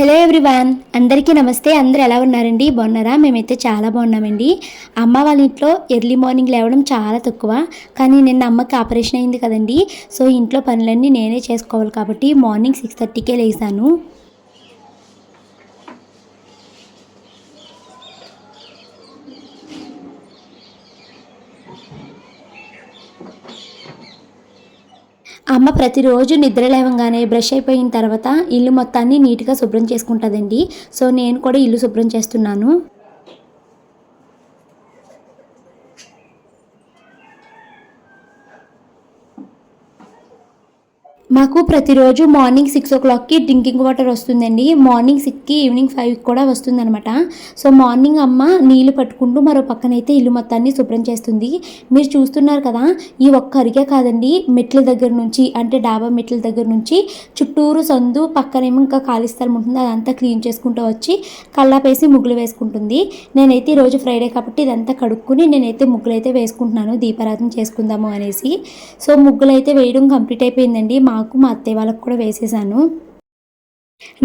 Hello everyone అందరికీ నమస్తే. అందరూ ఎలా ఉన్నారండి? బాగున్నారా? మేమైతే చాలా బాగున్నామండి. అమ్మ వాళ్ళ ఇంట్లో ఎర్లీ మార్నింగ్ లేవడం చాలా తక్కువ. కానీ నిన్న అమ్మకి ఆపరేషన్ అయింది కదండి. సో ఇంట్లో పనులన్నీ నేనే చేసుకోవాలి కాబట్టి మార్నింగ్ సిక్స్ థర్టీకే లేసాను. అమ్మ ప్రతిరోజు నిద్ర లేవగానే బ్రష్ అయిపోయిన తర్వాత ఇల్లు మొత్తాన్ని నీట్గా శుభ్రం చేసుకుంటుందండి. సో నేను కూడా ఇల్లు శుభ్రం చేస్తున్నాను. మాకు ప్రతిరోజు మార్నింగ్ సిక్స్ ఓ క్లాక్కి డ్రింకింగ్ వాటర్ వస్తుందండి. మార్నింగ్ సిక్స్కి ఈవినింగ్ ఫైవ్కి కూడా వస్తుందన్నమాట. సో మార్నింగ్ అమ్మ నీళ్ళు పట్టుకుంటూ మరో పక్కనైతే ఇల్లు మొత్తాన్ని శుభ్రం చేస్తుంది. మీరు చూస్తున్నారు కదా ఈ ఒక్క అరిగే కాదండి మెట్ల దగ్గర నుంచి అంటే డాబా మెట్ల దగ్గర నుంచి చుట్టూరు సందు పక్కనేమో ఇంకా ఖాళీ స్థలం ఉంటుంది అదంతా క్లీన్ చేసుకుంటూ వచ్చి కల్లాపేసి ముగ్గులు వేసుకుంటుంది. నేనైతే ఈరోజు ఫ్రైడే కాబట్టి ఇదంతా కడుక్కుని నేనైతే ముగ్గులు అయితే వేసుకుంటున్నాను దీపారాధన చేసుకుందాము అనేసి. సో ముగ్గులు అయితే వేయడం కంప్లీట్ అయిపోయిందండి. మా మాకు మా అత్తయ్య వాళ్ళకు కూడా వేసేసాను.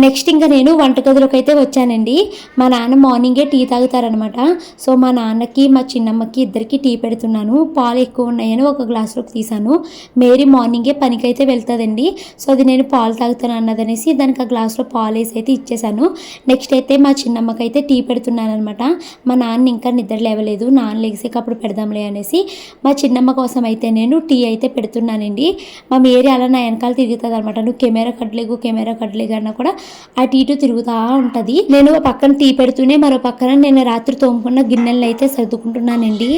నెక్స్ట్ ఇంకా నేను వంటగదిలోకి అయితే వచ్చానండి. మా నాన్న మార్నింగే టీ తాగుతారనమాట సో మా నాన్నకి మా చిన్నమ్మకి ఇద్దరికి టీ పెడుతున్నాను. పాలు ఎక్కువ ఉన్నాయని ఒక గ్లాసులోకి తీసాను మేరీ మార్నింగే పనికి అయితే వెళ్తుందండి. సో అది నేను పాలు తాగుతాను అన్నదనేసి దానికి ఆ గ్లాసులో పాలు వేసి అయితే ఇచ్చేసాను నెక్స్ట్ అయితే మా చిన్నమ్మకి అయితే టీ పెడుతున్నాను అనమాట మా నాన్న ఇంకా నిద్ర లేవలేదు. నాన్న లేసేకి అప్పుడు పెడదాంలే అనేసి మా చిన్నమ్మ కోసం అయితే నేను టీ అయితే పెడుతున్నానండి. మా మేరీ అలా నా వెనకాల తిరుగుతుంది అనమాట నువ్వు కెమెరా కట్టలేకు కెమెరా కట్టలేకు అన్న కూడా అటు ఇటు తిరుగుతూ ఉంటుంది. నేను ఒక పక్కన టీ పెడుతూనే మరో పక్కన నేను రాత్రి తోముకున్న గిన్నెలను అయితే సర్దుకుంటున్నానండి.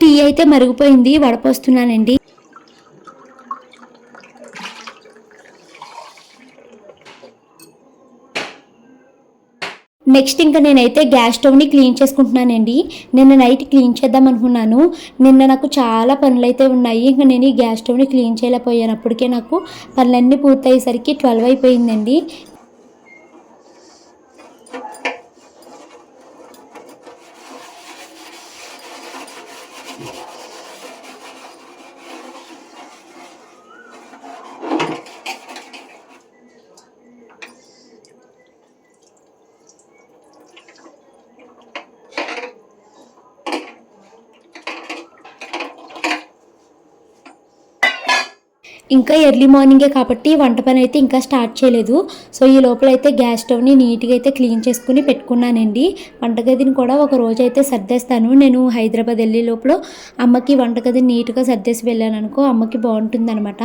టీ అయితే మరిగిపోయింది వడపోస్తున్నానండి. నెక్స్ట్ ఇంకా నేనైతే గ్యాస్ స్టవ్ని క్లీన్ చేసుకుంటున్నానండి. నిన్న నైట్ క్లీన్ చేద్దాం అనుకున్నాను. నిన్న నాకు చాలా పనులు అయితే ఉన్నాయి. ఇంకా నేను ఈ గ్యాస్ స్టవ్ని క్లీన్ చేయలేకపోయాను. అప్పటికే నాకు పనులన్నీ పూర్తయ్యేసరికి ట్వెల్వ్ అయిపోయిందండి. ఇంకా ఎర్లీ మార్నింగే కాబట్టి వంట పని అయితే ఇంకా స్టార్ట్ చేయలేదు. సో ఈ లోపల అయితే గ్యాస్ స్టవ్ని నీట్గా అయితే క్లీన్ చేసుకుని పెట్టుకున్నానండి. వంటగదిని కూడా ఒక రోజు అయితే సర్దేస్తాను. నేను హైదరాబాద్ వెళ్ళే లోపల అమ్మకి వంటగదిని నీట్గా సర్దేసి వెళ్ళాను అనుకో అమ్మకి బాగుంటుంది అనమాట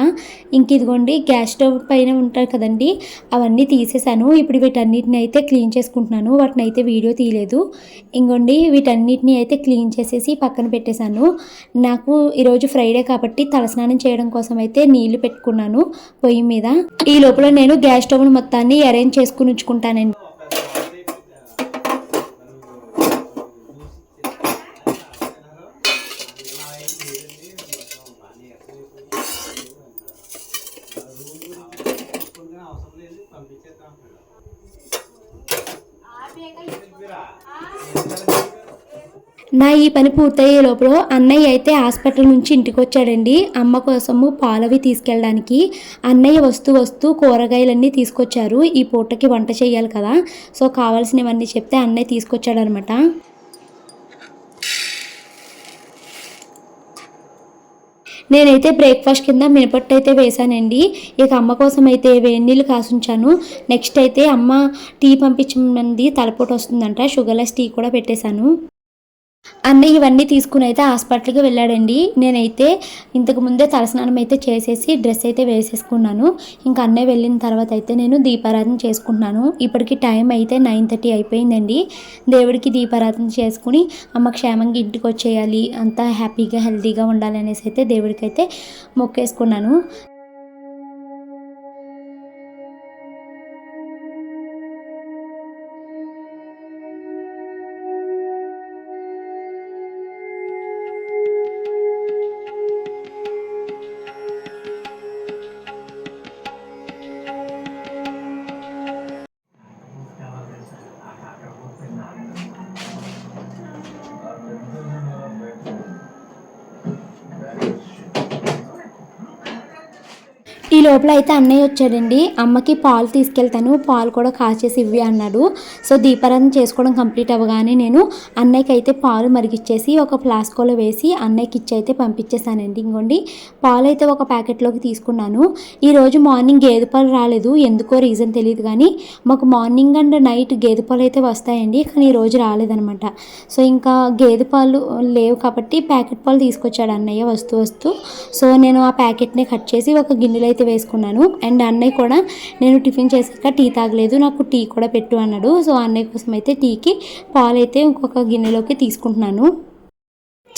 ఇంక ఇదిగోండి గ్యాస్ స్టవ్ పైన ఉంటారు కదండి అవన్నీ తీసేసాను. ఇప్పుడు వీటన్నిటిని అయితే క్లీన్ చేసుకుంటున్నాను. వాటిని అయితే వీడియో తీయలేదు. ఇంకోండి వీటన్నిటిని అయితే క్లీన్ చేసేసి పక్కన పెట్టేశాను. నాకు ఈరోజు ఫ్రైడే కాబట్టి తలస్నానం చేయడం కోసం అయితే నీళ్ళు నీళ్ళు పెట్టుకున్నాను పొయ్యి మీద. ఈ లోపల నేను గ్యాస్ స్టవ్ మొత్తాన్ని అరేంజ్ చేసుకుని ఉంచుకుంటానండి. నా ఈ పని పూర్తయ్యే లోపల అన్నయ్య అయితే హాస్పిటల్ నుంచి ఇంటికి వచ్చాడండి అమ్మ కోసము పాలవి తీసుకెళ్ళడానికి అన్నయ్య వస్తూ వస్తూ కూరగాయలన్నీ తీసుకొచ్చారు. ఈ పూటకి వంట చేయాలి కదా. సో కావాల్సినవన్నీ చెప్తే అన్నయ్య తీసుకొచ్చాడనమాట. నేనైతే బ్రేక్ఫాస్ట్ కింద మినపట్టు అయితే వేశానండి. ఇక అమ్మ కోసం అయితే వేడి నీళ్ళు కాసుంచాను. నెక్స్ట్ అయితే అమ్మ టీ పంపించమంది తలపోటు వస్తుందంట. షుగర్లెస్ టీ కూడా పెట్టేశాను. అన్నయ్య ఇవన్నీ తీసుకుని అయితే హాస్పిటల్కి వెళ్ళాడండి. నేనైతే ఇంతకు ముందే తలస్నానం అయితే చేసేసి డ్రెస్ అయితే వేసేసుకున్నాను. ఇంకా అన్నయ్య వెళ్ళిన తర్వాత అయితే నేను దీపారాధన చేసుకుంటున్నాను. ఇప్పటికి టైం అయితే నైన్ థర్టీ అయిపోయిందండి. దేవుడికి దీపారాధన చేసుకుని అమ్మ క్షేమంగా ఇంటికి వచ్చేయాలి. అంతా హ్యాపీగా హెల్తీగా ఉండాలి అనేసి అయితే దేవుడికి అయితే మొక్కేసుకున్నాను. లోపల అయితే అన్నయ్య వచ్చాడండి. అమ్మకి పాలు తీసుకెళ్తాను. పాలు కూడా కాచేసి ఇవ్వి అన్నాడు. సో దీపారాధన చేసుకోవడం కంప్లీట్ అవ్వగానే నేను అన్నయ్యకి అయితే పాలు మరిగిచ్చేసి ఒక ఫ్లాస్కోలో వేసి అన్నయ్యకి ఇచ్చి అయితే పంపించేసానండి ఇంకోండి పాలు అయితే ఒక ప్యాకెట్లోకి తీసుకున్నాను. ఈరోజు మార్నింగ్ గేదె పాలు రాలేదు. ఎందుకో రీజన్ తెలియదు కానీ మాకు మార్నింగ్ అండ్ నైట్ గేదె పాలు అయితే వస్తాయండి. కానీ ఈ రోజు రాలేదనమాట సో ఇంకా గేదె పాలు లేవు కాబట్టి ప్యాకెట్ పాలు తీసుకొచ్చాడు అన్నయ్య వస్తూ వస్తూ. సో నేను ఆ ప్యాకెట్ని కట్ చేసి ఒక గిన్నెలో అయితే వేసి చేసుకున్నాను. అండ్ అన్నయ్య కూడా నేను టిఫిన్ చేసాక టీ తాగలేదు నాకు టీ కూడా పెట్టు అన్నాడు. సో అన్నయ్య కోసం అయితే టీకి పాలు అయితే ఇంకొక గిన్నెలోకి తీసుకుంటున్నాను.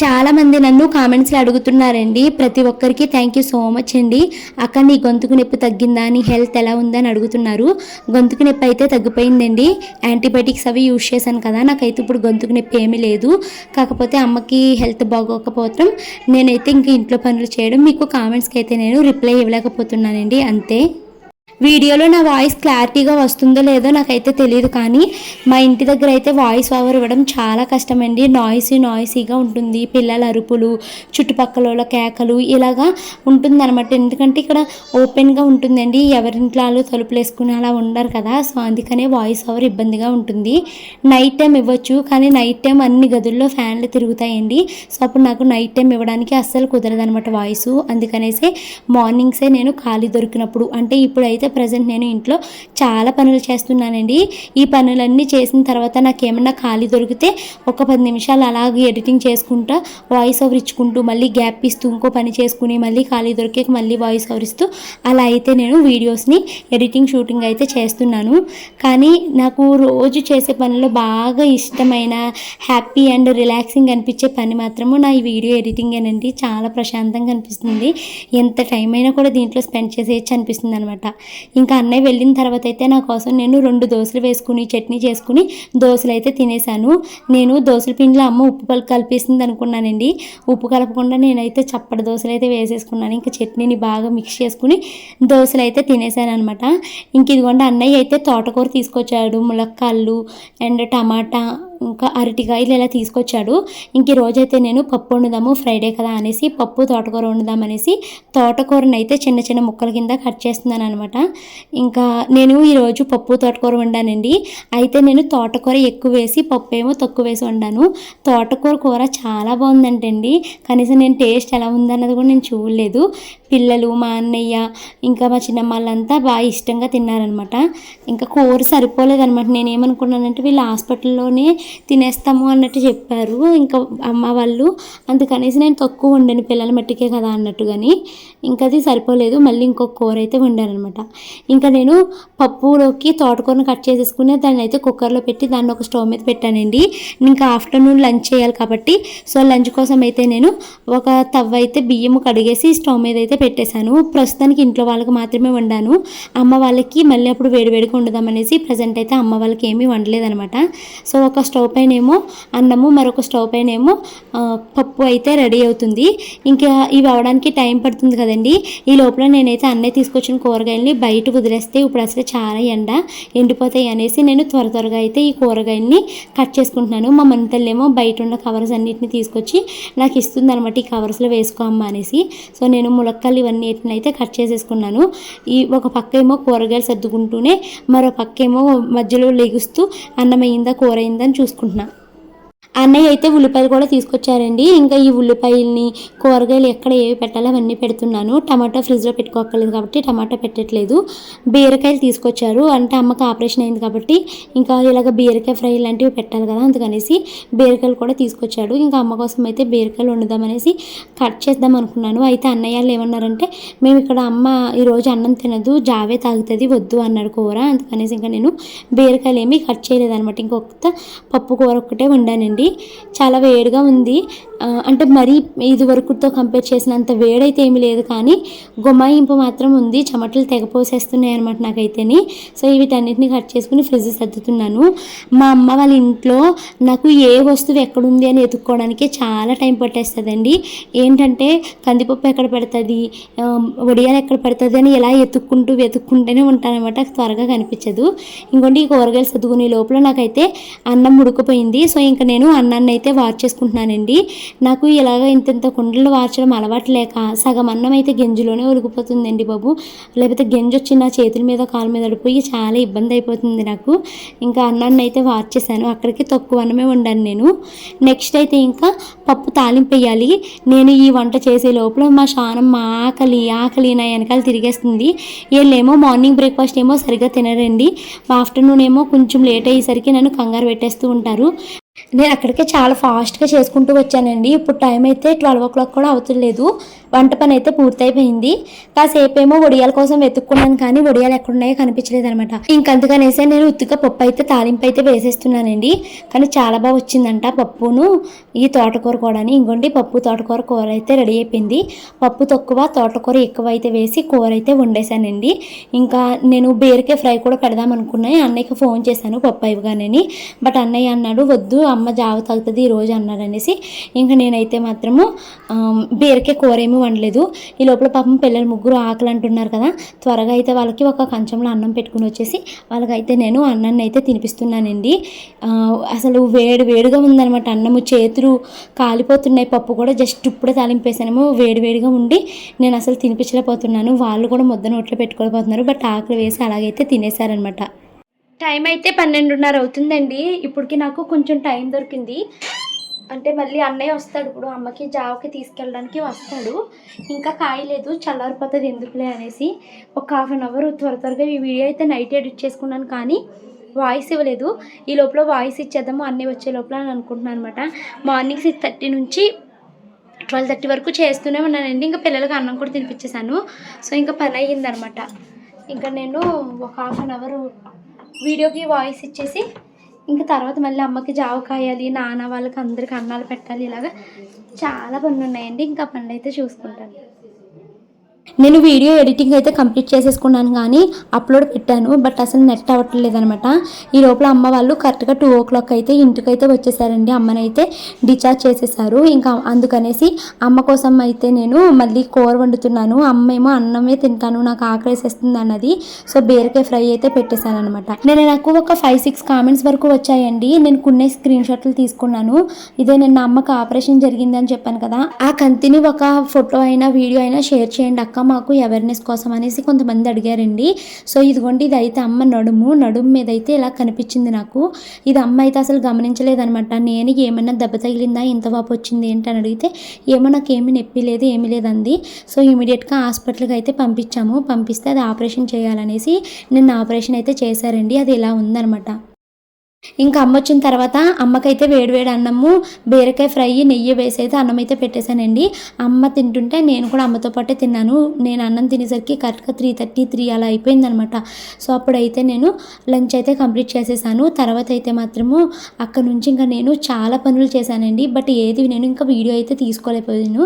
చాలా మంది నన్ను కామెంట్స్లో అడుగుతున్నారండి. ప్రతి ఒక్కరికి థ్యాంక్ యూ సో మచ్ అండి. అక్క నీ గొంతుకు నొప్పి తగ్గిందా? నీ హెల్త్ ఎలా ఉందని అడుగుతున్నారు. గొంతుకు నొప్పి అయితే తగ్గిపోయిందండి. యాంటీబయాటిక్స్ అవి యూజ్ చేశాను కదా నాకైతే ఇప్పుడు గొంతుకు నొప్పి ఏమీ లేదు. కాకపోతే అమ్మకి హెల్త్ బాగోకపోవటం నేనైతే ఇంక ఇంట్లో పనులు చేయడం మీకు కామెంట్స్కి అయితే నేను రిప్లై ఇవ్వలేకపోతున్నానండి. అంతే. వీడియోలో నా వాయిస్ క్లారిటీగా వస్తుందో లేదో నాకైతే తెలియదు కానీ మా ఇంటి దగ్గర అయితే వాయిస్ ఓవర్ ఇవ్వడం చాలా కష్టమండి. నాయిసీ నాయిసీగా ఉంటుంది. పిల్లల అరుపులు చుట్టుపక్కల కేకలు ఇలాగా ఉంటుందన్నమాట. ఎందుకంటే ఇక్కడ ఓపెన్గా ఉంటుందండి. ఎవరింట్లో వాళ్ళు తలుపులు వేసుకుని అలా ఉండరు కదా. సో అందుకనే వాయిస్ ఓవర్ ఇబ్బందిగా ఉంటుంది. నైట్ టైం ఇవ్వచ్చు కానీ నైట్ టైం అన్ని గదుల్లో ఫ్యాన్లు తిరుగుతాయండి. సో అప్పుడు నాకు నైట్ టైం ఇవ్వడానికి అస్సలు కుదరదు అనమాట వాయిస్. అందుకనేసి మార్నింగ్సే నేను ఖాళీ దొరికినప్పుడు అంటే ఇప్పుడు అయితే ప్రజెంట్ నేను ఇంట్లో చాలా పనులు చేస్తున్నానండి. ఈ పనులన్నీ చేసిన తర్వాత నాకు ఏమన్నా ఖాళీ దొరికితే ఒక పది నిమిషాలు అలాగే ఎడిటింగ్ చేసుకుంటా వాయిస్ ఓవర్ ఇచ్చుకుంటూ మళ్ళీ గ్యాప్ ఇస్తూ ఇంకో పని చేసుకుని మళ్ళీ ఖాళీ దొరికే మళ్ళీ వాయిస్ ఓవర్ ఇస్తూ అలా అయితే నేను వీడియోస్ని ఎడిటింగ్ షూటింగ్ అయితే చేస్తున్నాను. కానీ నాకు రోజు చేసే పనిలో బాగా ఇష్టమైన హ్యాపీ అండ్ రిలాక్సింగ్ అనిపించే పని మాత్రము నా ఈ వీడియో ఎడిటింగ్ అనండి చాలా ప్రశాంతంగా అనిపిస్తుంది. ఎంత టైం అయినా కూడా దీంట్లో స్పెండ్ చేసేయచ్చు అనిపిస్తుంది అనమాట ఇంకా అన్నయ్య వెళ్ళిన తర్వాత అయితే నా కోసం నేను రెండు దోశలు వేసుకుని చట్నీ చేసుకుని దోశలు అయితే తినేసాను నేను దోశల పిండిలో అమ్మ ఉప్పు పలు కలిపేసింది అనుకున్నానండి. ఉప్పు కలపకుండా నేనైతే చప్పటి దోశలు అయితే వేసేసుకున్నాను. ఇంకా చట్నీని బాగా మిక్స్ చేసుకుని దోశలు అయితే తినేసాను అనమాట ఇంక ఇదిగోండి అన్నయ్య అయితే తోటకూర తీసుకొచ్చాడు. ములక్కాళ్ళు అండ్ టమాటా ఇంకా అరటికాయలు ఇలా తీసుకొచ్చాడు. ఇంక రోజైతే నేను పప్పు వండుదాము ఫ్రైడే కదా అనేసి పప్పు తోటకూర వండుదాం అనేసి తోటకూరని అయితే చిన్న చిన్న ముక్కల కింద కట్ చేస్తున్నాను అనమాట ఇంకా నేను ఈరోజు పప్పు తోటకూర వండానండి. అయితే నేను తోటకూర ఎక్కువ వేసి పప్పు ఏమో తక్కువ వేసి వండాను. తోటకూర కూర చాలా బాగుందంటండి. కనీసం నేను టేస్ట్ ఎలా ఉందన్నది కూడా నేను చూడలేదు. పిల్లలు మా అన్నయ్య ఇంకా మా చిన్నమ్మ వాళ్ళంతా బాగా ఇష్టంగా తిన్నారనమాట ఇంకా కూర సరిపోలేదనమాట నేను ఏమనుకున్నానంటే వీళ్ళు హాస్పిటల్లోనే తినేస్తాము అన్నట్టు చెప్పారు. ఇంకా అమ్మ వాళ్ళు అందుకనేసి నేను తక్కువ వండాను పిల్లల మట్టికే కదా అన్నట్టు కానీ ఇంకా అది సరిపోలేదు. మళ్ళీ ఇంకొక కూర అయితే వండానమాట ఇంకా నేను పప్పులోకి తోటకూరను కట్ చేసేసుకుని దాన్ని అయితే కుక్కర్లో పెట్టి దాన్ని ఒక స్టవ్ మీద పెట్టానండి. ఇంకా ఆఫ్టర్నూన్ లంచ్ చేయాలి కాబట్టి సో లంచ్ కోసం అయితే నేను ఒక తవ్వ అయితే బియ్యం కడిగేసి స్టవ్ మీద అయితే పెట్టేశాను. ప్రస్తుతానికి ఇంట్లో వాళ్ళకి మాత్రమే వండాను. అమ్మ వాళ్ళకి మళ్ళీ అప్పుడు వేడివేడిగా వండుదామనేసి ప్రజెంట్ అయితే అమ్మ వాళ్ళకి ఏమీ వండలేదనమాట సో ఒక స్టవ్ పైన ఏమో అన్నము మరొక స్టవ్ పైన ఏమో పప్పు అయితే రెడీ అవుతుంది. ఇంకా ఇవి అవడానికి టైం పడుతుంది కదండి. ఈ లోపల నేనైతే అన్నయ్య తీసుకొచ్చిన కూరగాయలని బయట వదిలేస్తే ఇప్పుడు అసలు చాలా ఎండ ఎండిపోతాయి అనేసి నేను త్వర త్వరగా అయితే ఈ కూరగాయలని కట్ చేసుకుంటున్నాను. మా మనతల్లేమో బయట ఉన్న కవర్స్ అన్నిటిని తీసుకొచ్చి నాకు ఇస్తుంది అనమాట ఈ కవర్స్లో వేసుకో అమ్మా అనేసి. సో నేను ములక్కలు ఇవన్నీ అయితే కట్ చేసేసుకున్నాను. ఈ ఒక పక్క ఏమో కూరగాయలు సర్దుకుంటూనే మరో పక్క ఏమో మధ్యలో లెగుస్తూ అన్నం అయిందా కూర అయిందని చూసుకుంటున్నాను అన్నయ్య అయితే ఉల్లిపాయలు కూడా తీసుకొచ్చారండి. ఇంకా ఈ ఉల్లిపాయల్ని కూరగాయలు ఎక్కడ ఏవి పెట్టాలో అవన్నీ పెడుతున్నాను. టమాటా ఫ్రిడ్జ్లో పెట్టుకోకలేదు కాబట్టి టమాటా పెట్టట్లేదు. బీరకాయలు తీసుకొచ్చారు. అంటే అమ్మకి ఆపరేషన్ అయింది కాబట్టి ఇంకా ఇలాగ బీరకాయ ఫ్రై లాంటివి పెట్టాలి కదా అందుకనేసి బీరకాయలు కూడా తీసుకొచ్చాడు. ఇంకా అమ్మ కోసం అయితే బీరకాయలు వండుదామనేసి కట్ చేద్దాం అనుకున్నాను. అయితే అన్నయ్య వాళ్ళు ఏమన్నారంటే మేము ఇక్కడ అమ్మ ఈరోజు అన్నం తినదు జావే తాగుతుంది వద్దు అన్నాడు కూర. అందుకనేసి ఇంకా నేను బీరకాయలు ఏమీ కట్ చేయలేదన్నమాట. ఇంకొక పప్పు కూర ఒక్కటే వండానండి. చాలా వేడిగా ఉంది. అంటే మరీ ఇది వరకుతో కంపేర్ చేసినంత వేడైతే ఏమీ లేదు కానీ గుమాయింపు మాత్రం ఉంది. చెమటలు తెగపోసేస్తున్నాయి అనమాట నాకైతేని. సో వీటన్నిటిని కట్ చేసుకుని ఫ్రిడ్జ్ సర్దుతున్నాను. మా అమ్మ వాళ్ళ ఇంట్లో నాకు ఏ వస్తువు ఎక్కడుంది అని ఎత్తుక్కోవడానికి చాలా టైం పట్టేస్తుందండి. ఏంటంటే కందిపప్పు ఎక్కడ పెడుతుంది? ఆ, వడియాలు ఎక్కడ పెడుతుంది అని ఇలా ఎత్తుక్కుంటూ వెతుక్కుంటూనే ఉంటానమాట త్వరగా కనిపించదు. ఇంకోటి ఈ కూరగాయలు సర్దుకునే లోపల నాకైతే అన్నం ఉడికిపోయింది. సో ఇంకా నేను అన్నాన్ని అయితే వార్ చేసుకుంటున్నానండి. నాకు ఇలాగ ఇంత ఇంత కుండలు వార్చడం అలవాటు లేక సగం అన్నం అయితే గెంజిలోనే ఉరిగిపోతుందండి బాబు. లేకపోతే గెంజి వచ్చి నా చేతుల మీద కాలు మీద పడిపోయి చాలా ఇబ్బంది అయిపోతుంది నాకు. ఇంకా అన్నాన్ని అయితే వార్చేసాను అక్కడికి తక్కువ అన్నమే వండాను నేను. నెక్స్ట్ అయితే ఇంకా పప్పు తాలింపు వేయాలి. నేను ఈ వంట చేసే లోపల మా శానం మా ఆకలి ఆకలి నా వెనకాల తిరిగేస్తుంది. వీళ్ళేమో మార్నింగ్ బ్రేక్ఫాస్ట్ ఏమో సరిగ్గా తినరండి. ఆఫ్టర్నూన్ ఏమో కొంచెం లేట్ అయ్యేసరికి నన్ను కంగారు పెట్టేస్తూ ఉంటారు. నేను అక్కడికే చాలా ఫాస్ట్గా చేసుకుంటూ వచ్చానండి. ఇప్పుడు టైం అయితే ట్వెల్వ్ ఓ క్లాక్ కూడా అవుతలేదు. వంట పని అయితే పూర్తయిపోయింది. కాసేపు ఏమో వడియాల కోసం వెతుక్కున్నాను కానీ వడియాలు ఎక్కడున్నాయో కనిపించలేదు అనమాట ఇంకందుకనేసే నేను ఉత్తుగా పప్పు అయితే తాలింపు అయితే వేసేస్తున్నానండి. కానీ చాలా బాగా వచ్చిందంట పప్పును. ఈ తోటకూర కూడా ఇంకోండి పప్పు తోటకూర కూర అయితే రెడీ అయిపోయింది. పప్పు తక్కువ తోటకూర ఎక్కువ అయితే వేసి కూర అయితే వండేసానండి ఇంకా నేను బీరకాయ ఫ్రై కూడా పెడదాం అనుకున్నాను అన్నయ్యకి ఫోన్ చేశాను పప్పు ఇవ్వగానని బట్ అన్నయ్య అన్నాడు వద్దు అమ్మ జావ తగ్గుతుంది ఈ రోజు అన్నాడు అనేసి ఇంకా నేనైతే మాత్రము బీరకాయ కూర ఏమి వండలేదు. ఈ లోపల పాపం పిల్లలు ముగ్గురు ఆకలి అంటున్నారు కదా. త్వరగా అయితే వాళ్ళకి ఒక కంచంలో అన్నం పెట్టుకుని వచ్చేసి వాళ్ళకైతే నేను అన్నాన్ని అయితే తినిపిస్తున్నానండి. అసలు వేడి వేడిగా ఉందన్నమాట. అన్నము చేతులు కాలిపోతున్నాయి. పప్పు కూడా జస్ట్ ఇప్పుడే తాలింపేసానేమో వేడి వేడిగా ఉండి నేను అసలు తినిపించలేకపోతున్నాను. వాళ్ళు కూడా ముద్ద నోట్లో పెట్టుకోలేకపోతున్నారు. బట్ ఆకలి వేసి అలాగైతే తినేశారనమాట టైం అయితే పన్నెండున్నర అవుతుందండి. ఇప్పటికి నాకు కొంచెం టైం దొరికింది. అంటే మళ్ళీ అన్నయ్య వస్తాడు ఇప్పుడు అమ్మకి జావకి తీసుకెళ్ళడానికి వస్తాడు. ఇంకా కాయలేదు చల్లారిపోతుంది ఎందుకులే అనేసి ఒక హాఫ్ అన్ అవర్ త్వర త్వరగా ఈ వీడియో అయితే నైట్ ఎడిట్ చేసుకున్నాను కానీ వాయిస్ ఇవ్వలేదు. ఈ లోపల వాయిస్ ఇచ్చేద్దాము అన్నీ వచ్చే లోపల అని అనుకుంటున్నాను అనమాట మార్నింగ్ సిక్స్ థర్టీ నుంచి ట్వెల్వ్ థర్టీ వరకు చేస్తూనే ఉన్నానండి. ఇంకా పిల్లలకి అన్నం కూడా తినిపించేశాను. సో ఇంకా పని అయ్యిందనమాట ఇంకా నేను ఒక హాఫ్ అన్ అవర్ వీడియోకి వాయిస్ ఇచ్చేసి ఇంకా తర్వాత మళ్ళీ అమ్మకి జావ కాయాలి నాన్న వాళ్ళకి అందరికి అన్నాలు పెట్టాలి ఇలాగా. చాలా పనులు ఉన్నాయండి ఇంకా పనులు అయితే చూసుకుంటాను. నేను వీడియో ఎడిటింగ్ అయితే కంప్లీట్ చేసేసుకున్నాను కానీ అప్లోడ్ పెట్టాను బట్ అసలు నెట్ అవ్వట్లేదు అనమాట. ఈ లోపల అమ్మ వాళ్ళు కరెక్ట్గా టూ ఓ క్లాక్ అయితే ఇంటికైతే వచ్చేసారండి. అమ్మనైతే డిశ్చార్జ్ చేసేసారు. ఇంకా అందుకనేసి అమ్మ కోసం అయితే నేను మళ్ళీ కూర వండుతున్నాను. అమ్మ ఏమో అన్నమే తింటాను నాకు ఆకలేసేస్తుంది అన్నది. సో బీరకాయ ఫ్రై అయితే పెట్టేశాను అనమాట. నేను నాకు ఒక ఫైవ్ సిక్స్ కామెంట్స్ వరకు వచ్చాయండి. నేను కొన్ని స్క్రీన్ షాట్లు తీసుకున్నాను. ఇదే నిన్న అమ్మకి ఆపరేషన్ జరిగిందని చెప్పాను కదా. ఆ కంతిని ఒక ఫోటో అయినా వీడియో అయినా షేర్ చేయండి అక్క మాకు అవేర్నెస్ కోసం అనేసి కొంతమంది అడిగారండి. సో ఇదిగోండి ఇది అయితే అమ్మ నడుము. నడుము మీద అయితే ఇలా కనిపించింది నాకు. ఇది అమ్మ అయితే అసలు గమనించలేదనమాట నేను ఏమన్నా దెబ్బ తగిలిందా? ఇంత వాపు వచ్చింది ఏంటి అని అడిగితే ఏమో నాకు ఏమీ నొప్పి లేదు ఏమీ లేదండి సో ఇమీడియట్గా హాస్పిటల్కి అయితే పంపించాము. పంపిస్తే అది ఆపరేషన్ చేయాలనేసి నిన్న ఆపరేషన్ అయితే చేశారండి. అది ఇలా ఉందనమాట ఇంకా అమ్మ వచ్చిన తర్వాత అమ్మకైతే వేడివేడి అన్నము బీరకాయ ఫ్రై నెయ్యి వేసి అయితే అన్నం అయితే పెట్టేశానండి. అమ్మ తింటుంటే నేను కూడా అమ్మతో పాటే తిన్నాను. నేను అన్నం తినేసరికి కరెక్ట్గా త్రీ థర్టీ త్రీ అలా అయిపోయిందనమాట సో అప్పుడైతే నేను లంచ్ అయితే కంప్లీట్ చేసేసాను. తర్వాత అయితే మాత్రము అక్కడ నుంచి ఇంకా నేను చాలా పనులు చేశానండి. బట్ ఏది నేను ఇంకా వీడియో అయితే తీసుకోలేకపోయాను.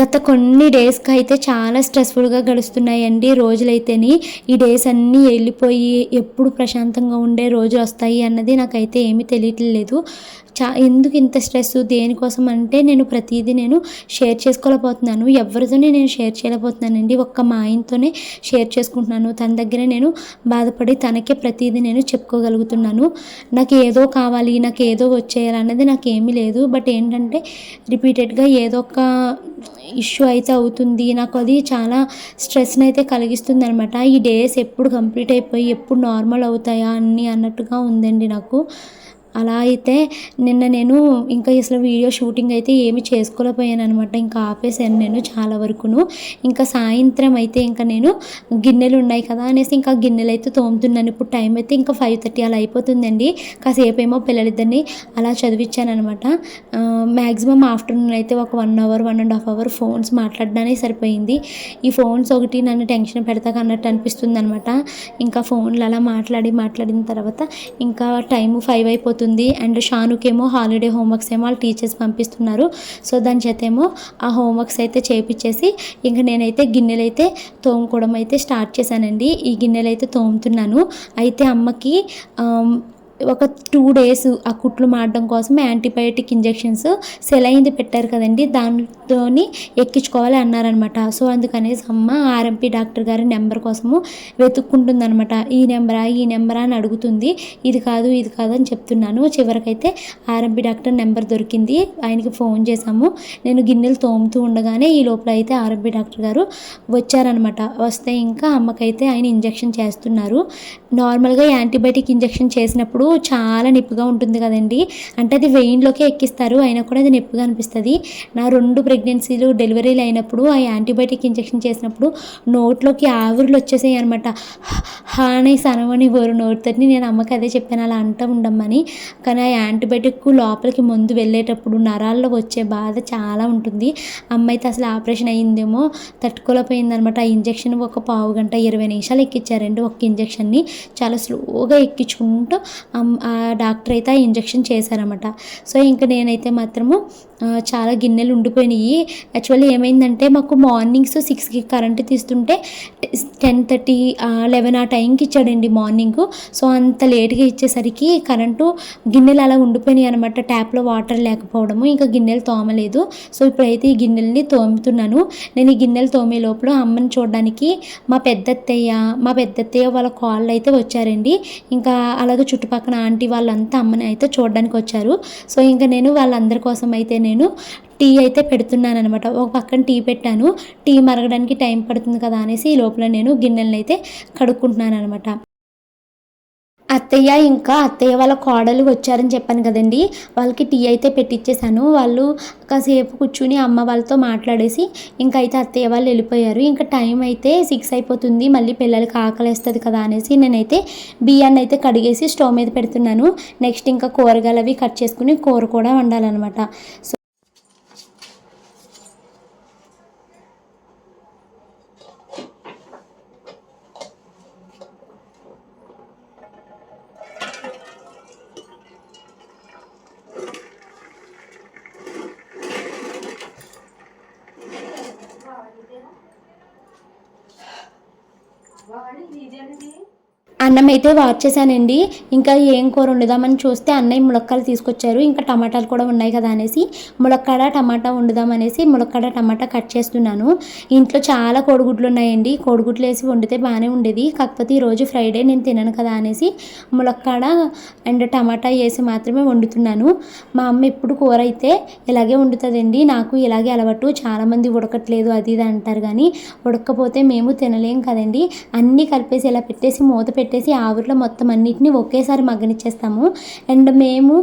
గత కొన్ని డేస్కి అయితే చాలా స్ట్రెస్ఫుల్గా గడుస్తున్నాయండి రోజులైతేని. ఈ డేస్ అన్నీ వెళ్ళిపోయి ఎప్పుడు ప్రశాంతంగా ఉండే రోజులు వస్తాయి అన్నది నాకైతే ఏమీ తెలియట్లేదు. చా ఎందుకు ఇంత స్ట్రెస్ దేనికోసం అంటే నేను ప్రతిదీ నేను షేర్ చేసుకోలేకపోతున్నాను. ఎవరితోనే నేను షేర్ చేయలేకపోతున్నానండి. ఒక్క మా ఆయనతోనే షేర్ చేసుకుంటున్నాను. తన దగ్గర నేను బాధపడి తనకే ప్రతిదీ నేను చెప్పుకోగలుగుతున్నాను. నాకు ఏదో కావాలి నాకు ఏదో వచ్చేయాలి అన్నది నాకు ఏమీ లేదు. బట్ ఏంటంటే రిపీటెడ్గా ఏదో ఒక ఇష్యూ అయితే అవుతుంది. నాకు అది చాలా స్ట్రెస్ని అయితే కలిగిస్తుంది అనమాట ఈ డేస్ ఎప్పుడు కంప్లీట్ అయిపోయి ఎప్పుడు నార్మల్ అవుతాయా అన్ని అన్నట్టుగా ఉందండి నాకు. అలా అయితే నిన్న నేను ఇంకా అసలు వీడియో షూటింగ్ అయితే ఏమి చేసుకోలేకపోయాను అనమాట ఇంకా ఆపేసాను నేను చాలా వరకును. ఇంకా సాయంత్రం అయితే ఇంకా నేను గిన్నెలు ఉన్నాయి కదా అనేసి ఇంకా గిన్నెలు అయితే తోముతున్నాను. ఇప్పుడు టైం అయితే ఇంకా ఫైవ్ థర్టీ అలా అయిపోతుందండి. కాసేపు ఏమో పిల్లలిద్దరిని అలా చదివించాను అనమాట మ్యాక్సిమం ఆఫ్టర్నూన్ అయితే ఒక one hour one and half hour phones మాట్లాడడానికి సరిపోయింది. ఈ ఫోన్స్ ఒకటి నన్ను టెన్షన్ పెడతాక అన్నట్టు అనిపిస్తుంది అనమాట ఇంకా ఫోన్లు అలా మాట్లాడి మాట్లాడిన తర్వాత ఇంకా టైం ఫైవ్ అయిపోతుంది. అండ్ షానుకేమో హాలిడే హోంవర్క్స్ ఏమో వాళ్ళ టీచర్స్ పంపిస్తున్నారు. సో దాని చేత ఏమో ఆ హోంవర్క్స్ అయితే చేపించేసి ఇంకా నేనైతే గిన్నెలు అయితే తోముకోవడం అయితే స్టార్ట్ చేశానండి. ఈ గిన్నెలు అయితే తోముతున్నాను. అయితే అమ్మకి ఒక టూ డేస్ ఆ కుట్లు మాడడం కోసం యాంటీబయాటిక్ ఇంజెక్షన్స్ సెలైంది పెట్టారు కదండి. దానితోని ఎక్కించుకోవాలి అన్నారనమాట సో అందుకనేసి అమ్మ ఆర్ఎంపీ డాక్టర్ గారి నెంబర్ కోసము వెతుక్కుంటుంది అనమాట ఈ నెంబరా ఈ నెంబరా అని అడుగుతుంది. ఇది కాదు ఇది కాదు అని చెప్తున్నాను. చివరికైతే ఆర్ఎంపీ డాక్టర్ నెంబర్ దొరికింది. ఆయనకి ఫోన్ చేశాము. నేను గిన్నెలు తోముతూ ఉండగానే ఈ లోపల అయితే ఆర్ఎంపీ డాక్టర్ గారు వచ్చారనమాట వస్తే ఇంకా అమ్మకైతే ఆయన ఇంజెక్షన్ చేస్తున్నారు. నార్మల్గా యాంటీబయాటిక్ ఇంజెక్షన్ చేసినప్పుడు చాలా నొప్పిగా ఉంటుంది కదండి. అంటే అది వెయిన్లోకి ఎక్కిస్తారు. అయినా కూడా అది నొప్పిగా అనిపిస్తుంది. నా రెండు ప్రెగ్నెన్సీలు డెలివరీలు అయినప్పుడు ఆ యాంటీబయాటిక్ ఇంజెక్షన్ చేసినప్పుడు నోట్లోకి ఆవిరులు వచ్చేసాయి అనమాట హానే సనవని బోరు నోటితోటి. నేను అమ్మకి అదే చెప్పాను అలా అంటూ ఉండమ్మని. కానీ ఆ యాంటీబయాటిక్ లోపలికి ముందు వెళ్ళేటప్పుడు నరాల్లో వచ్చే బాధ చాలా ఉంటుంది. అమ్మాయితే అసలు ఆపరేషన్ అయ్యిందేమో తట్టుకోలేకపోయిందనమాట ఆ ఇంజెక్షన్ ఒక పావు గంట ఇరవై నిమిషాలు ఎక్కించారండి ఒక ఇంజెక్షన్ని చాలా స్లోగా ఎక్కించుకుంటూ ఆ డాక్టర్ అయితే ఆ ఇంజెక్షన్ చేశారన్నమాట. సో ఇంకా నేనైతే మాత్రము చాలా గిన్నెలు ఉండిపోయినాయి. యాక్చువల్లీ ఏమైందంటే మాకు మార్నింగ్స్ సిక్స్కి కరెంట్ తీస్తుంటే టెన్ థర్టీ లెవెన్ ఆ టైంకి ఇచ్చాడండి మార్నింగ్. సో అంత లేట్గా ఇచ్చేసరికి కరెంటు గిన్నెలు అలా ఉండిపోయినాయి అనమాట ట్యాప్లో వాటర్ లేకపోవడము ఇంకా గిన్నెలు తోమలేదు. సో ఇప్పుడైతే ఈ గిన్నెల్ని తోముతున్నాను. నేను ఈ గిన్నెలు తోమే లోపల అమ్మని చూడడానికి మా పెద్దత్తయ్య మా పెద్దత్తయ్య వాళ్ళ కాళ్ళు అయితే వచ్చారండి. ఇంకా అలాగే చుట్టుపక్కల ఆంటీ వాళ్ళంతా అమ్మని అయితే చూడడానికి వచ్చారు. సో ఇంకా నేను వాళ్ళందరి కోసం అయితే నేను టీ అయితే పెడుతున్నాను అనమాట ఒక పక్కన టీ పెట్టాను. టీ మరగడానికి టైం పడుతుంది కదా అనేసి ఈ లోపల నేను గిన్నెలను అయితే కడుక్కుంటున్నాను అనమాట అత్తయ్య ఇంకా అత్తయ్య వాళ్ళ కోడలు వచ్చారని చెప్పాను కదండి. వాళ్ళకి టీ అయితే పెట్టించేశాను వాళ్ళు కాసేపు కూర్చుని అమ్మ వాళ్ళతో మాట్లాడేసి ఇంకా అయితే అత్తయ్య వాళ్ళు వెళ్ళిపోయారు. ఇంకా టైం అయితే సిక్స్ అయిపోతుంది. మళ్ళీ పిల్లలకి ఆకలేస్తుంది కదా అనేసి నేనైతే బియ్యాన్ని అయితే కడిగేసి స్టవ్ మీద పెడుతున్నాను. నెక్స్ట్ ఇంకా కూరగాయలు అవి కట్ చేసుకుని కూర కూడా వండాలన్నమాట. సో వాడి ఇదేంటి అన్నం అయితే వార్చేసానండి ఇంకా ఏం కూర వండుదామని చూస్తే అన్నయ్య ములక్కాయలు తీసుకొచ్చారు. ఇంకా టమాటాలు కూడా ఉన్నాయి కదా అనేసి ములక్కాడ టమాటా వండుదామనేసి ములక్కాడ టమాటా కట్ చేస్తున్నాను. ఇంట్లో చాలా కోడిగుడ్లు ఉన్నాయండి. కోడిగుడ్లు వేసి వండితే బాగానే ఉండేది. కాకపోతే ఈరోజు ఫ్రైడే నేను తినను కదా అనేసి ములక్కాడ అండ్ టమాటా వేసి మాత్రమే వండుతున్నాను. మా అమ్మ ఎప్పుడు కూర అయితే ఇలాగే వండుతుందండి. నాకు ఇలాగే అలవాటు. చాలామంది ఉడకట్లేదు అది ఇది అంటారు కానీ ఉడకపోతే మేము తినలేం కదండి. అన్నీ కలిపేసి ఇలా పెట్టేసి మూత పెట్టేసి ఆవిరిలో మొత్తం అన్నిటిని ఒకేసారి మగ్గనిచ్చేస్తాము. అండ్ మేము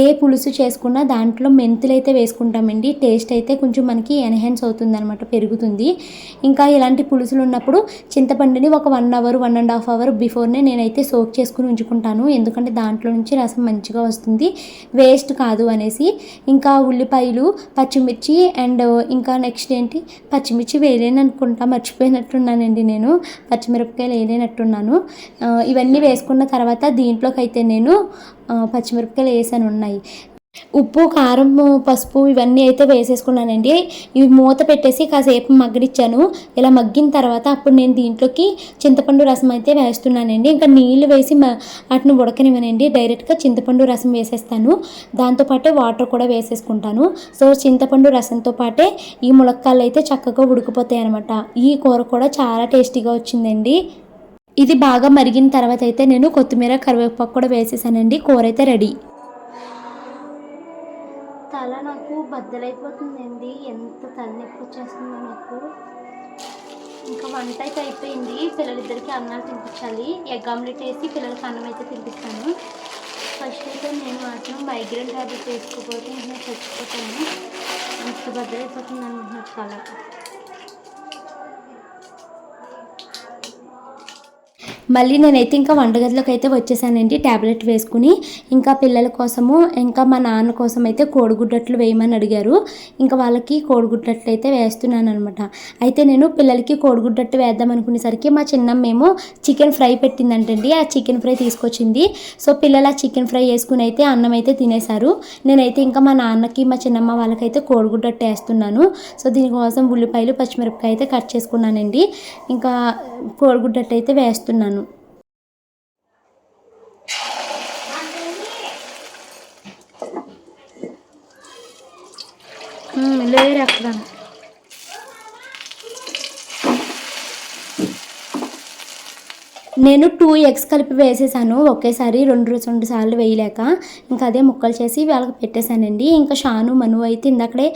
ఏ పులుసు చేసుకున్నా దాంట్లో మెంతులు అయితే వేసుకుంటామండి. టేస్ట్ అయితే కొంచెం మనకి ఎన్హాన్స్ అవుతుంది అనమాట పెరుగుతుంది. ఇంకా ఇలాంటి పులుసులు ఉన్నప్పుడు చింతపండుని ఒక one hour one and half hour బిఫోర్నే నేనైతే సోక్ చేసుకుని ఉంచుకుంటాను. ఎందుకంటే దాంట్లో నుంచి రసం మంచిగా వస్తుంది. వేస్ట్ కాదు అనేసి. ఇంకా ఉల్లిపాయలు పచ్చిమిర్చి అండ్ ఇంకా నెక్స్ట్ ఏంటి? పచ్చిమిర్చి వేయలేను అనుకుంటా మర్చిపోయినట్టున్నానండి నేను. పచ్చిమిరపకాయలు వేయలేనట్టున్నాను. ఇవన్నీ వేసుకున్న తర్వాత దీంట్లోకి అయితే నేను పచ్చిమిరపకాయలు వేసాను ఉన్నాయి. ఉప్పు కారం పసుపు ఇవన్నీ అయితే వేసేసుకున్నానండి. ఇవి మూత పెట్టేసి కాసేపు మగ్గనిచ్చాను. ఇలా మగ్గిన తర్వాత అప్పుడు నేను దీంట్లోకి చింతపండు రసం అయితే వేస్తున్నానండి. ఇంకా నీళ్ళు వేసి వాటిని ఉడకనివ్వనండి. డైరెక్ట్గా చింతపండు రసం వేసేస్తాను. దాంతోపాటే వాటర్ కూడా వేసేసుకుంటాను. సో చింతపండు రసంతో పాటే ఈ ములక్కాలు అయితే చక్కగా ఉడికిపోతాయి అనమాట ఈ కూర కూడా చాలా టేస్టీగా వచ్చిందండి. ఇది బాగా మరిగిన తర్వాత అయితే నేను కొత్తిమీర కరివేపాకు కూడా వేసేసానండి. కూర అయితే రెడీ. తల నాకు బద్దలైపోతుందండి. ఎంత తలనొప్పి వచ్చేస్తుందో నాకు. ఇంకా వంట అయితే అయిపోయింది. పిల్లలిద్దరికి అన్నాలు తినిపించాలి. ఎగ్ ఆమ్లెట్ వేసి పిల్లలకి అన్నం అయితే తినిపిస్తాను. ఫస్ట్ అయితే నేను మాత్రం మైగ్రేన్ ట్యాబ్లెట్ వేసుకోకపోతే నేను చచ్చిపోతాను. అంత బద్దలైపోతుంది అనుకుంటున్నాను తల. మళ్ళీ నేనైతే ఇంకా వంటగదిలోకి అయితే వచ్చేసానండి. ట్యాబ్లెట్ వేసుకుని ఇంకా పిల్లల కోసము ఇంకా మా నాన్న కోసం అయితే కోడిగుడ్డట్లు వేయమని అడిగారు. ఇంకా వాళ్ళకి కోడిగుడ్డట్లు అయితే వేస్తున్నాను అనమాట అయితే నేను పిల్లలకి కోడిగుడ్డట్టు వేద్దాం అనుకునేసరికి మా చిన్నమ్మేమో చికెన్ ఫ్రై పెట్టిందంటండి. ఆ చికెన్ ఫ్రై తీసుకొచ్చింది. సో పిల్లలు ఆ చికెన్ ఫ్రై వేసుకుని అయితే అన్నం అయితే తినేశారు. నేనైతే ఇంకా మా నాన్నకి మా చిన్నమ్మ వాళ్ళకైతే కోడిగుడ్డట్టు వేస్తున్నాను. సో దీనికోసం ఉల్లిపాయలు పచ్చిమిరపకాయ అయితే కట్ చేసుకున్నానండి. ఇంకా కోడిగుడ్డట్టు అయితే వేస్తున్నాను. లేరు అక్కడ నేను టూ ఎగ్స్ కలిపి వేసేసాను. ఒకేసారి రెండు రెండు సార్లు వేయలేక ఇంకా అదే ముక్కలు చేసి వాళ్ళకి పెట్టేశానండి. ఇంకా షాను మను అయితే ఇందాకడే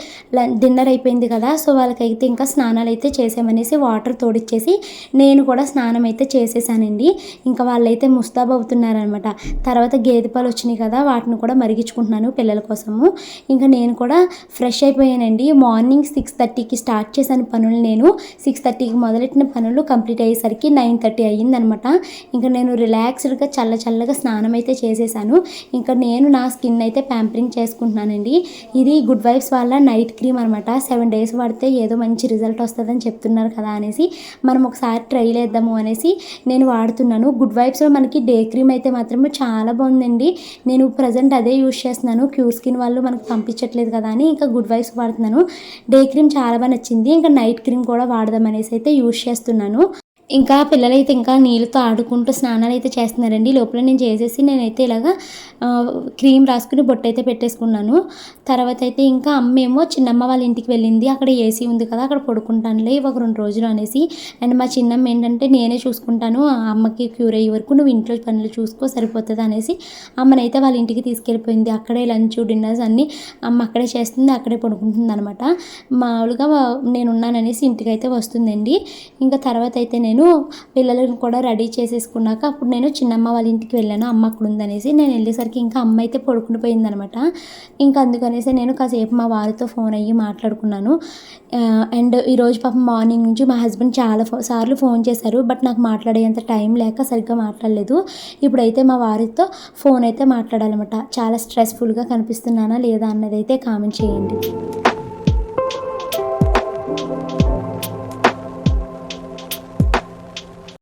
డిన్నర్ అయిపోయింది కదా సో వాళ్ళకైతే ఇంకా స్నానాలు అయితే చేసామనేసి వాటర్ తోడిచ్చేసి నేను కూడా స్నానం అయితే చేసేసానండి. ఇంకా వాళ్ళైతే ముస్తాబ్ అవుతున్నారనమాట. తర్వాత గేదె పాలు వచ్చినాయి కదా వాటిని కూడా మరిగించుకుంటున్నాను పిల్లల కోసము. ఇంకా నేను కూడా ఫ్రెష్ అయిపోయానండి. మార్నింగ్ సిక్స్ థర్టీకి స్టార్ట్ చేశాను పనులు నేను. సిక్స్ థర్టీకి మొదలెట్టిన పనులు కంప్లీట్ అయ్యేసరికి నైన్ థర్టీ అయ్యిందనమాట. ఇంకా నేను రిలాక్స్డ్గా చల్ల చల్లగా స్నానం అయితే చేసేసాను. ఇంకా నేను నా స్కిన్ అయితే ప్యాంపరింగ్ చేసుకుంటున్నానండి. ఇది గుడ్ వైబ్స్ వాళ్ళ నైట్ క్రీమ్ అనమాట సెవెన్ డేస్ వాడితే ఏదో మంచి రిజల్ట్ వస్తుందని చెప్తున్నారు కదా అనేసి మనం ఒకసారి ట్రై చేద్దాము అనేసి నేను వాడుతున్నాను. గుడ్ వైబ్స్లో మనకి డే క్రీమ్ అయితే మాత్రం చాలా బాగుందండి. నేను ప్రజెంట్ అదే యూస్ చేస్తున్నాను. క్యూర్ స్కిన్ వాళ్ళు మనకు పంపించట్లేదు కదా అని ఇంకా గుడ్ వైబ్స్ వాడుతున్నాను. డే క్రీమ్ చాలా బాగా నచ్చింది. ఇంకా నైట్ క్రీమ్ కూడా వాడదాం అనేసి అయితే యూస్ చేస్తున్నాను. ఇంకా పిల్లలైతే ఇంకా నీళ్ళతో ఆడుకుంటూ స్నానాలు అయితే చేస్తున్నారండి లోపల నేను చేసేసి నేనైతే ఇలాగా క్రీమ్ రాసుకుని బొట్టు అయితే పెట్టేసుకున్నాను. తర్వాత అయితే ఇంకా అమ్మ ఏమో చిన్నమ్మ వాళ్ళ ఇంటికి వెళ్ళింది. అక్కడ ఏసీ ఉంది కదా అక్కడ పడుకుంటానులే ఒక రెండు రోజులు అనేసి. అండ్ మా చిన్నమ్మ ఏంటంటే నేనే చూసుకుంటాను ఆ అమ్మకి క్యూర్ అయ్యే వరకు నువ్వు ఇంట్లో పనులు చూసుకో సరిపోతుంది అనేసి అమ్మనైతే వాళ్ళ ఇంటికి తీసుకెళ్ళిపోయింది. అక్కడే లంచ్ డిన్నర్స్ అన్నీ అమ్మ అక్కడే చేస్తుంది అక్కడే పడుకుంటుంది అనమాట మామూలుగా నేనున్నాననేసి ఇంటికి అయితే వస్తుందండి. ఇంకా తర్వాత అయితే నేను పిల్లలను కూడా రెడీ చేసేసుకున్నాక అప్పుడు నేను చిన్నమ్మ వాళ్ళ ఇంటికి వెళ్ళాను అమ్మ అక్కడ ఉందనేసి. నేను వెళ్ళేసరికి ఇంకా అమ్మ అయితే పడుకుని పోయిందనమాట. ఇంకా అందుకనేసి నేను కాసేపు మా వారితో ఫోన్ అయ్యి మాట్లాడుకున్నాను. అండ్ ఈరోజు పాపం మార్నింగ్ నుంచి మా హస్బెండ్ చాలా ఫో సార్లు ఫోన్ చేశారు బట్ నాకు మాట్లాడేంత టైం లేక సరిగ్గా మాట్లాడలేదు. ఇప్పుడైతే మా వారితో ఫోన్ అయితే మాట్లాడాలన్నమాట. చాలా స్ట్రెస్ఫుల్గా కనిపిస్తున్నానా లేదా అన్నది అయితే కామెంట్ చేయండి.